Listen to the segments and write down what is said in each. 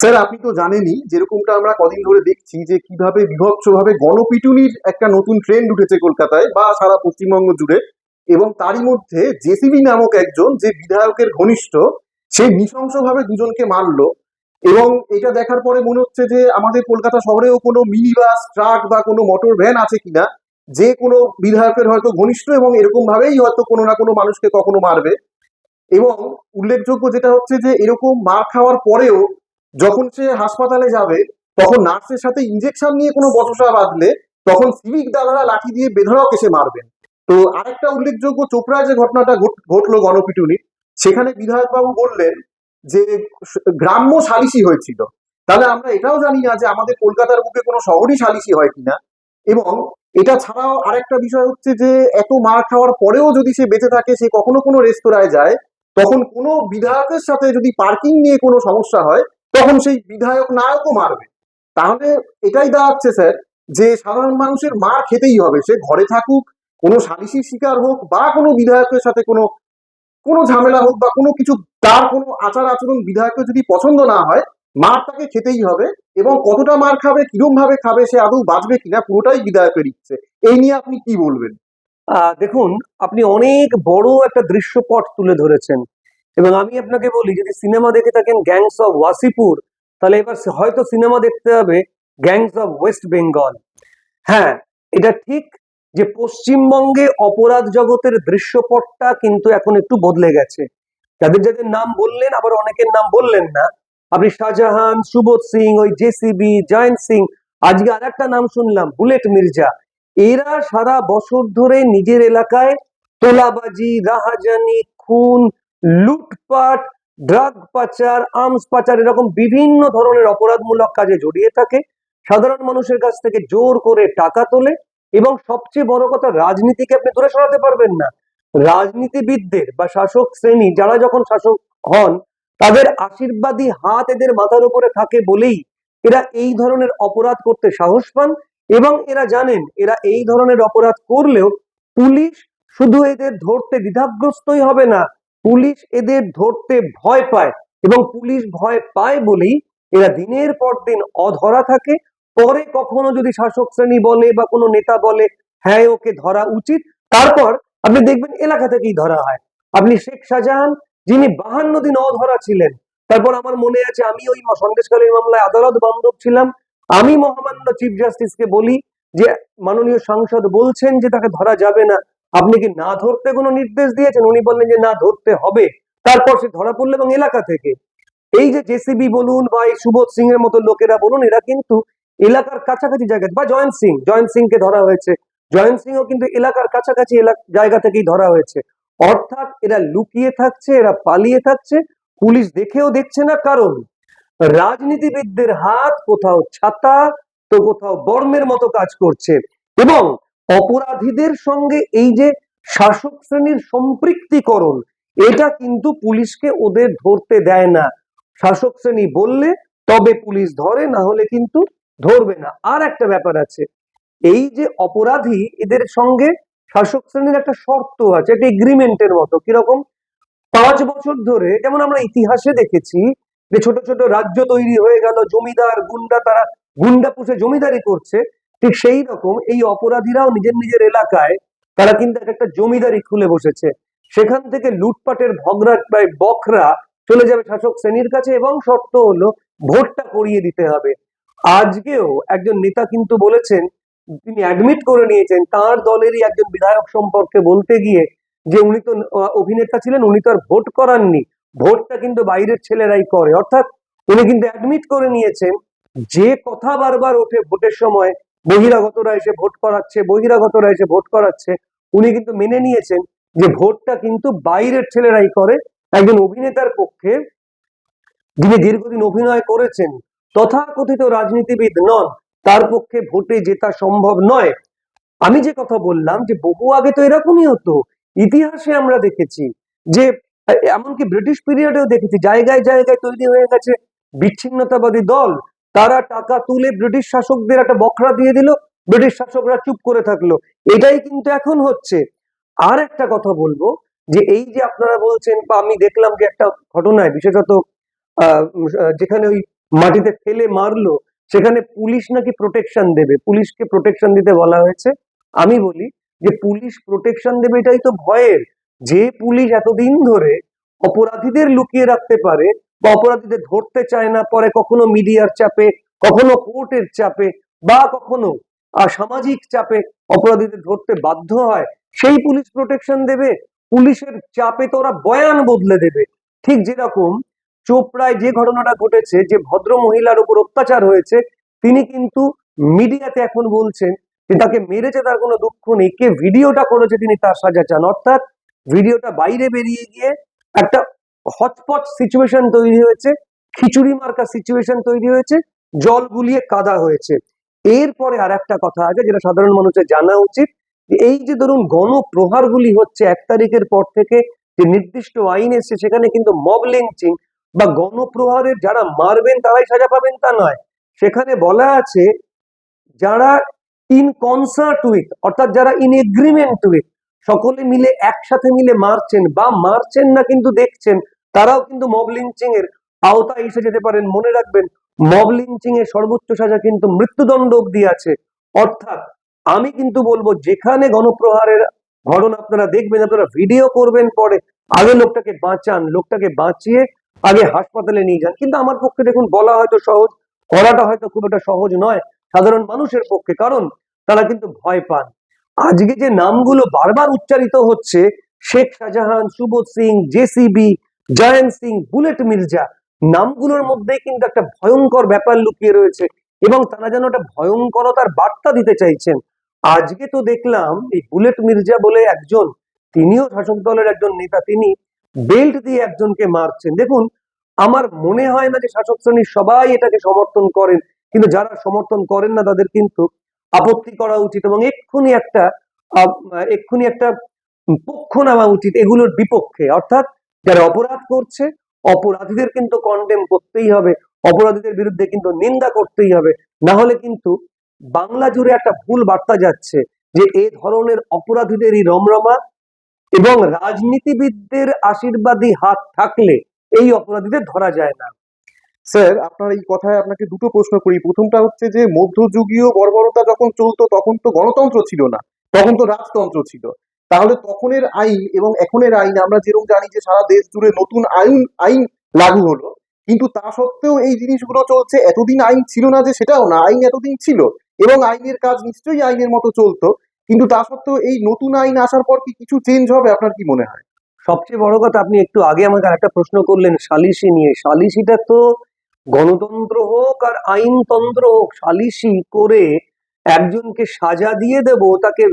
Sir আপনি তো জানেনই, যেরকমটা আমরা কদিন ধরে দেখছি যে কীভাবে বিভৎসভাবে গণপিটুনির একটা নতুন ট্রেন্ড উঠেছে কলকাতায় বা সারা পশ্চিমবঙ্গ জুড়ে এবং তারই মধ্যে জেসিবি নামক একজন যে বিধায়কের ঘনিষ্ঠ, সে নৃশংসভাবে দুজনকে মারলো এবং এটা দেখার পরে মনে হচ্ছে যে আমাদের কলকাতা শহরেও কোনো মিনি বাস ট্রাক বা কোনো মোটর ভ্যান আছে কিনা, যে কোনো বিধায়কের হয়তো ঘনিষ্ঠ এবং এরকম ভাবেই হয়তো কোনো না কোনো মানুষকে কখনো মারবে এবং উল্লেখযোগ্য যেটা হচ্ছে যে এরকম মার খাওয়ার পরেও যখন সে হাসপাতালে যাবে, তখন নার্সের সাথে ইঞ্জেকশন নিয়ে কোনো বচসা বাঁধলে, তখন সিভিক দাদারা লাঠি দিয়ে বেধড়ক এসে মারবেন। তো আরেকটা উল্লেখযোগ্য চোপড়ায় যে ঘটনাটা ঘট- ঘটলো গণপিটুনি, সেখানে বিধায়ক বাবু বললেন যে, গ্রাম্য সালিসি হয়েছিল। তাহলে আমরা এটাও জানি না যে আমাদের কলকাতার বুকে কোনো শহরই সালিসি হয় কিনা। এবং এটা ছাড়াও আরেকটা বিষয় হচ্ছে যে, এত মার খাওয়ার পরেও যদি সে বেঁচে থাকে, সে কখনো কোনো রেস্তোরাঁয় যায়, তখন কোনো বিধায়কের সাথে যদি পার্কিং নিয়ে কোনো সমস্যা হয় তখন সেই বিধায়ক নায়কও মারবে। তাহলে এটাই দাঁড়াচ্ছে স্যার, যে সাধারণ মানুষের মার খেতেই হবে। সে ঘরে থাকুক, কোনো সালিসির শিকার হোক, বা কোনো বিধায়কের সাথে কোনো কোনো ঝামেলা হোক, বা কোনো কিছু, তার কোনো আচার আচরণ বিধায়কের যদি পছন্দ না হয়, মার তাকে খেতেই হবে। এবং কতটা মার খাবে, কিরম ভাবে খাবে, সে আদৌ বাঁচবে কিনা, পুরোটাই বিধায়কের ইচ্ছে। এই নিয়ে আপনি কি বলবেন? দেখুন, আপনি অনেক বড় একটা দৃশ্যপট তুলে ধরেছেন। এবং আমি আপনাকে বলি, যদি সিনেমা দেখে থাকেন গ্যাংস অফ ওয়াসিপুর তাহলে এবার হয়তো সিনেমা দেখতে হবে গ্যাংস অফ ওয়েস্ট বেঙ্গল হ্যাঁ এটা ঠিক যে পশ্চিমবঙ্গে অপরাধ জগতের দৃশ্যপটটা কিন্তু এখন একটু বদলে গেছে। যাদের যাদের নাম বললেন, আবার অনেকের নাম বললেন না। আপনি শাহজাহান, সুবোধ সিং, ওই জেসিবি জয়ন্ত সিং, আজকে আর একটা নাম শুনলাম, বুলেট মির্জা। এরা সারা বছর ধরে নিজের এলাকায় তোলাবাজি, রাহাজানি, খুন লুটপাট ড্রাগ পাচার আর্মস পাচার এরকম বিভিন্ন ধরনের অপরাধমূলক কাজে জড়িয়ে থাকে। সাধারণ মানুষের কাছ থেকে জোর করে টাকা তোলে এবং সবচেয়ে বড় কথা, রাজনীতিকে আপনি দূরে সরাতে পারবেন না। রাজনীতিবিদদের বা শাসক শ্রেণি যারা যখন শাসক হন, তাদের আশীর্বাদী হাত এদের মাথার উপরে থাকে বলেই এরা এই ধরনের অপরাধ করতে সাহস পান এবং এরা জানেন এরা এই ধরনের অপরাধ করলেও পুলিশ শুধু এদের ধরতে দ্বিধাগ্রস্তই হবে না পুলিশ এদের ধরতে ভয় পায় এবং পুলিশ ভয় পায় বলেই এরা দিনের পর দিন অধরা থাকে। পরে কখনো যদি শাসক শ্রেণি বলে বা কোনো নেতা বলে হ্যাঁ ওকে ধরা উচিত। তারপর আপনি দেখবেন এলাকা থেকেই ধরা হয়। আপনি শেখ শাহজাহান, যিনি বাহান্ন দিন অধরা ছিলেন, তারপর আমার মনে আছে আমি ওই সন্দেশকালীন মামলায় আদালত বান্ধব ছিলাম। আমি মহামান্য চিফ জাস্টিসকে বলি যে, মাননীয় সাংসদ বলছেন যে তাকে ধরা যাবে না। আপনি কি না ধরতে কোনো নির্দেশ দিয়েছেন? উনি বললেন যে না ধরতে হবে। তারপর সে ধরা পড়ল এবং এলাকা থেকে। এই যে জেসিবি বলুন বা এই সুবোধ সিং এর মতো লোকেরা বলুন, এরা কিন্তু এলাকার কাছাকাছি জায়গা। বা জয়ন্ত সিং জয়ন্ত সিং কে ধরা হয়েছে। জয়ন্ত সিংও কিন্তু এলাকার কাছাকাছি জায়গা থেকেই ধরা হয়েছে। অর্থাৎ এরা লুকিয়ে থাকছে, এরা পালিয়ে থাকছে। পুলিশ দেখেও দেখছে না কারণ রাজনীতিবিদদের হাত কোথাও ছাতা, তো কোথাও বর্মের মতো কাজ করছে। এবং অপরাধীদের সঙ্গে এই যে শাসক শ্রেণির সম্পৃক্তিকরণ, এটা কিন্তু পুলিশকে ওদের ধরতে দেয় না। শাসক শ্রেণি বললে, তবে পুলিশ ধরে, না হলে কিন্তু ধরবে না। আর একটা ব্যাপার আছে, এই যে অপরাধী, এদের সঙ্গে শাসক শ্রেণির একটা শর্ত আছে একটা এগ্রিমেন্টের মতো। কীরকম? পাঁচ বছর ধরে, যেমন আমরা ইতিহাসে দেখেছি যে ছোট ছোট রাজ্য তৈরি হয়ে গেল, জমিদার, গুন্ডা, তারা গুন্ডা পুষে জমিদারি করছে ঠিক সেই রকম এই অপরাধীরাও নিজের নিজের এলাকায় তারা কিন্তু এক একটা জমিদারি খুলে বসেছে। সেখান থেকে লুটপাটের ভগরা প্রায় বকরা চলে যাবে শাসক শ্রেণির কাছে এবং শর্ত হলো ভোটটা করিয়ে দিতে হবে। আজকেও একজন নেতা কিন্তু বলেছেন, তিনি অ্যাডমিট করে নিয়েছেন তার দলেরই একজন বিধায়ক সম্পর্কে বলতে গিয়ে যে উনি তো অভিনেতা ছিলেন, উনি তো আর ভোট করাননি। ভোটটা কিন্তু বাইরের ছেলেরাই করে। অর্থাৎ উনি কিন্তু অ্যাডমিট করে নিয়েছেন, যে কথা বারবার ওঠে ভোটের সময় বহিরাগতরা এসে ভোট করাচ্ছে, বহিরাগতরা এসে ভোট করাচ্ছে। উনি কিন্তু মেনে নিয়েছেন যে ভোটটা কিন্তু বাইরের ছেলেরাই করে। একজন অভিনেতার পক্ষে যিনি দীর্ঘদিন অভিনয় করেছেন, তথাকথিত রাজনীতিবিদ নন, তার পক্ষে ভোটে জেতা সম্ভব নয়। আমি যে কথা বললাম যে বহু আগে তো এরকমই হতো। ইতিহাসে আমরা দেখেছি যে, এমনকি ব্রিটিশ পিরিয়ডেও দেখেছি, জায়গায় জায়গায় তৈরি হয়ে গেছে বিচ্ছিন্নতাবাদী দল। তারা টাকা তুলে ব্রিটিশ শাসকদের একটা বখরা দিয়ে দিল, ব্রিটিশ শাসকরা চুপ করে থাকল। এটাই কিন্তু এখন হচ্ছে। আর একটা কথা বলব, যে এই যে আপনারা বলছেন, বা আমি দেখলাম যে একটা ঘটনায় বিশেষত যেখানে ওই মাটিতে ফেলে মারলো, সেখানে পুলিশ নাকি প্রোটেকশন দেবে। পুলিশকে প্রোটেকশন দিতে বলা হয়েছে। আমি বলি যে পুলিশ প্রোটেকশন দেবে এটাই তো ভয়ের। যে পুলিশ এতদিন ধরে অপরাধীদের লুকিয়ে রাখতে পারে বা অপরাধীদের ধরতে চায় না, পরে কখনো মিডিয়ার চাপে, কখনো কোর্টের চাপে বা কখনো সামাজিক চাপে অপরাধীদের ধরতে বাধ্য হয়, সেই পুলিশ প্রোটেকশন দেবে, পুলিশের চাপে তো ওরা বয়ান বদলে দেবে। ঠিক যেরকম চোপড়ায় যে ঘটনাটা ঘটেছে, যে ভদ্র মহিলার উপর অত্যাচার হয়েছে, তিনি কিন্তু মিডিয়াতে এখন বলছেন যে তাকে মেরেছে, তার কোনো দুঃখ নেই। কে ভিডিওটা করেছে তিনি তার সাজা চান। অর্থাৎ ভিডিওটা বাইরে বেরিয়ে গিয়ে একটা হটপট সিচুয়েশন তৈরি হয়েছে, খিচুড়ি মার্কা সিচুয়েশন তৈরি হয়েছে, জল গুলিয়ে কাদা হয়েছে। এরপরে আর একটা কথা আছে যেটা সাধারণ মানুষের জানা উচিত এই যে ধরুন গণপ্রহারগুলি হচ্ছে এক তারিখের পর থেকে যে নির্দিষ্ট আইন এসছে, সেখানে কিন্তু মব লিঞ্চিং বা গণপ্রহারের যারা মারবেন, তারাই সাজা পাবেন তা নয়। সেখানে বলা আছে, যারা ইন কনসার্ট উইথ অর্থাৎ যারা ইন এগ্রিমেন্ট উইথ সকলে মিলে একসাথে মিলে মারছেন বা মারছেন না কিন্তু দেখছেন, তারাও কিন্তু মব লিঞ্চিং এর আওতায় এসে যেতে পারেন। মনে রাখবেন, মব এর সর্বোচ্চ সাজা কিন্তু মৃত্যুদণ্ড অব্দি আছে। অর্থাৎ আমি কিন্তু বলব, যেখানে গণপ্রহারের ঘটনা আপনারা দেখবেন, আপনারা ভিডিও করবেন পরে, আগে লোকটাকে বাঁচান, লোকটাকে বাঁচিয়ে আগে হাসপাতালে নিয়ে যান। কিন্তু আমার পক্ষে দেখুন, বলা হয়তো সহজ, করাটা হয়তো খুব একটা সহজ নয়, সাধারণ মানুষের পক্ষে। কারণ তারা কিন্তু ভয় পান। আজকে যে নামগুলো বারবার উচ্চারিত হচ্ছে, শেখ শাহজাহান, সুবোধ সিং, জেসিবি, জয়ন্ত সিং, বুলেট মির্জা, নামগুলোর মধ্যে কিন্তু একটা ভয়ঙ্কর ব্যাপার লুকিয়ে রয়েছে এবং তারা যেন একটা ভয়ঙ্করতার বার্তা দিতে চাইছেন। আজকে তো দেখলাম এই বুলেট মির্জা বলে একজন, তিনিও শাসক দলের একজন নেতা, তিনি বেল্ট দিয়ে একজনকে মারছেন। দেখুন, আমার মনে হয় না যে শাসক শ্রেণির সবাই এটাকে সমর্থন করেন, কিন্তু যারা সমর্থন করেন না তাদের কিন্তু আপত্তি করা উচিত এবং এক্ষুনি একটা এক্ষুনি একটা পক্ষ নেওয়া উচিত এগুলোর বিপক্ষে। অর্থাৎ যারা অপরাধ করছে, অপরাধীদের কিন্তু কন্ডেম করতেই হবে, অপরাধীদের বিরুদ্ধে কিন্তু নিন্দা করতেই হবে। না হলে কিন্তু বাংলা জুড়ে একটা ভুল বার্তা যাচ্ছে যে এই ধরনের অপরাধীদেরই রমরমা এবং রাজনীতিবিদদের আশীর্বাদী হাত থাকলে এই অপরাধীদের ধরা যায় না। স্যার আপনার এই কথায় আপনাকে দুটো প্রশ্ন করি। প্রথমটা হচ্ছে যে, মধ্যযুগীয় বর্বরতা যখন চলতো, তখন তো গণতন্ত্র ছিল না। তখন তো রাজতন্ত্র ছিল। তাহলে তখনের আইন এবং এখনের আইন, আমরা যেরকম জানি যে, সারা দেশ জুড়ে নতুন আইন আইন লাগু হলো। কিন্তু তা সত্ত্বেও এই জিনিসগুলো চলছে। এতদিন আইন ছিল না যে, সেটাও না। আইন এতদিন ছিল এবং আইনের কাজ নিশ্চয়ই আইনের মতো চলতো। কিন্তু তা সত্ত্বেও এই নতুন আইন আসার পর কি কিছু চেঞ্জ হবে? আপনার কি মনে হয়? সবচেয়ে বড় কথা, আপনি একটু আগে আমাকে একটা প্রশ্ন করলেন সালিসি নিয়ে। সালিসিটা তো গণতন্ত্র হোক আর আইনতন্ত্র হোক সালিসি করে একজনকে সাজা দিয়ে দেব, তাকে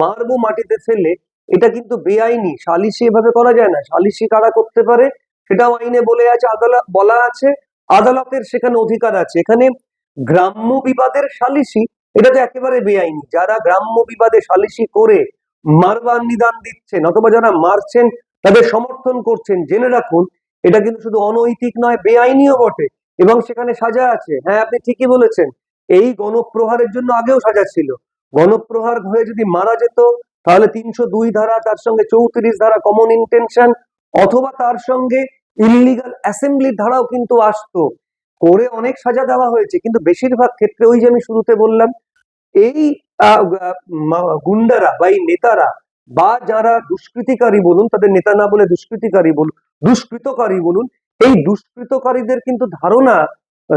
মারবো মাটিতে ফেলে, এটা কিন্তু বেআইনি। সালিসি এভাবে করা যায় না। সালিসি কারা করতে পারে, সেটাও আইনে বলে আছে আদালত বলা আছে। আদালতের সেখানে অধিকার আছে। এখানে গ্রাম্য বিবাদের সালিসি এটা তো একেবারে বেআইনি। যারা গ্রাম্য বিবাদে সালিসি করে মারবার নিদান দিচ্ছেন, অথবা যারা মারছেন, তাদের সমর্থন করছেন, জেনে রাখুন, এটা কিন্তু শুধু অনৈতিক নয়, বেআইনিও বটে। এবং সেখানে সাজা আছে। হ্যাঁ আপনি ঠিকই বলেছেন। এই গণপ্রহারের জন্য আগেও সাজা ছিল। গণপ্রহার হয়ে যদি মারা যেত, তাহলে তিনশো দুই ধারা, তার সঙ্গে চৌত্রিশ ধারা কমন ইন্টেনশন অথবা তার সঙ্গে ইলিগাল অ্যাসেম্বলির ধারাও কিন্তু আসতো। করে অনেক সাজা দেওয়া হয়েছে, কিন্তু বেশিরভাগ ক্ষেত্রে ওই যে আমি শুরুতে বললাম, এই গুন্ডারা বা এই নেতারা, বা যারা দুষ্কৃতিকারী বলুন, তাদের নেতা না বলে দুষ্কৃতিকারী বলুন, দুষ্কৃতকারী বলুন এই দুষ্কৃতকারীদের কিন্তু ধারণা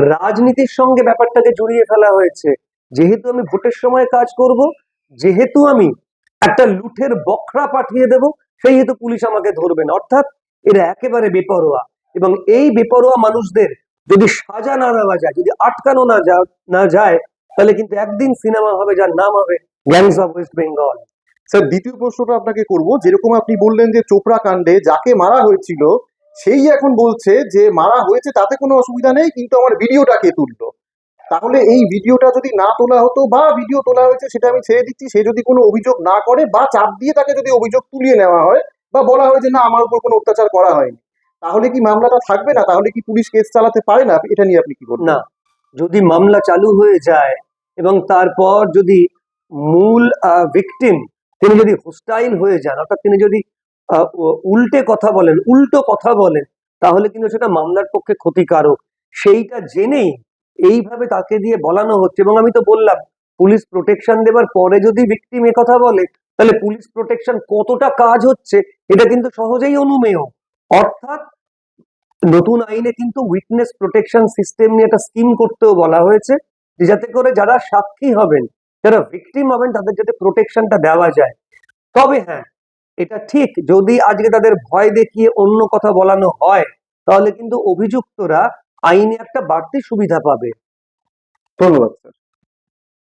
রাজনীতির সঙ্গে ব্যাপারটাকে জড়িয়ে ফেলা হয়েছে। যেহেতু আমি ভোটের সময় কাজ করব, যেহেতু আমি একটা লুঠের বখরা পাঠিয়ে দেব সেই হেতু পুলিশ আমাকে ধরবে না। অর্থাৎ এরা একেবারে বেপরোয়া। এবং এই বেপরোয়া মানুষদের যদি সাজা না দেওয়া যায়, যদি আটকানো না যা- না যায়, তাহলে কিন্তু একদিন সিনেমা হবে যার নাম হবে gangs of West Bengal sir, দ্বিতীয় প্রশ্নটা আপনাকে করব। যেরকম আপনি বললেন যে চোপড়া কাণ্ডে যাকে মারা হয়েছিল সেই এখন বলছে যে মারা হয়েছে, তাতে কোনো অসুবিধা নেই, কিন্তু আমার ভিডিওটা কে তুললো? তাহলে এই ভিডিওটা যদি না তোলা হতো বা ভিডিও তোলা হয়েছে সেটা আমি ছেড়ে দিচ্ছি, সে যদি কোনো অভিযোগ না করে বা চাপ দিয়ে তাকে যদি অভিযোগ তুলিয়ে নেওয়া হয় বা বলা হয় যে না, আমার উপর কোনো অত্যাচার করা হয়নি, তাহলে কি মামলাটা থাকবে না? তাহলে কি পুলিশ কেস চালাতে পারে না? এটা নিয়ে আপনি কি বলবেন? না। যদি মামলা চালু হয়ে যায় এবং তারপর যদি মূল ভিকটিম তিনি যদি হোস্টাইল হয়ে যান, অর্থাৎ তিনি যদি উল্টে কথা বলেন, উল্টো কথা বলেন, তাহলে কিন্তু সেটা মামলার পক্ষে ক্ষতিকারক। সেইটা জেনেই এইভাবে তাকে দিয়ে বলানো হচ্ছে। এবং আমি তো বললাম, পুলিশ প্রোটেকশন দেবার পরে যদি ভিকটিম কথা বলে, তাহলে পুলিশ প্রোটেকশন কতটা কাজ হচ্ছে, এটা কিন্তু সহজেই অনুমেয়। অর্থাৎ নতুন আইনে কিন্তু উইটনেস প্রোটেকশন সিস্টেম নিয়ে একটা স্কিম করতেও বলা হয়েছে যাতে করে যারা সাক্ষী হবেন, যারা ভিকটিম হবেন, তাদের যাতে প্রোটেকশনটা দেওয়া যায়। তবে হ্যাঁ এটা ঠিক। যদি আজকে তাদের ভয় দেখিয়ে অন্য কথা বলানো হয়, তাহলে কিন্তু অভিযুক্তরা আইনে একটা বাড়তি সুবিধা পাবে। ধন্যবাদ, স্যার।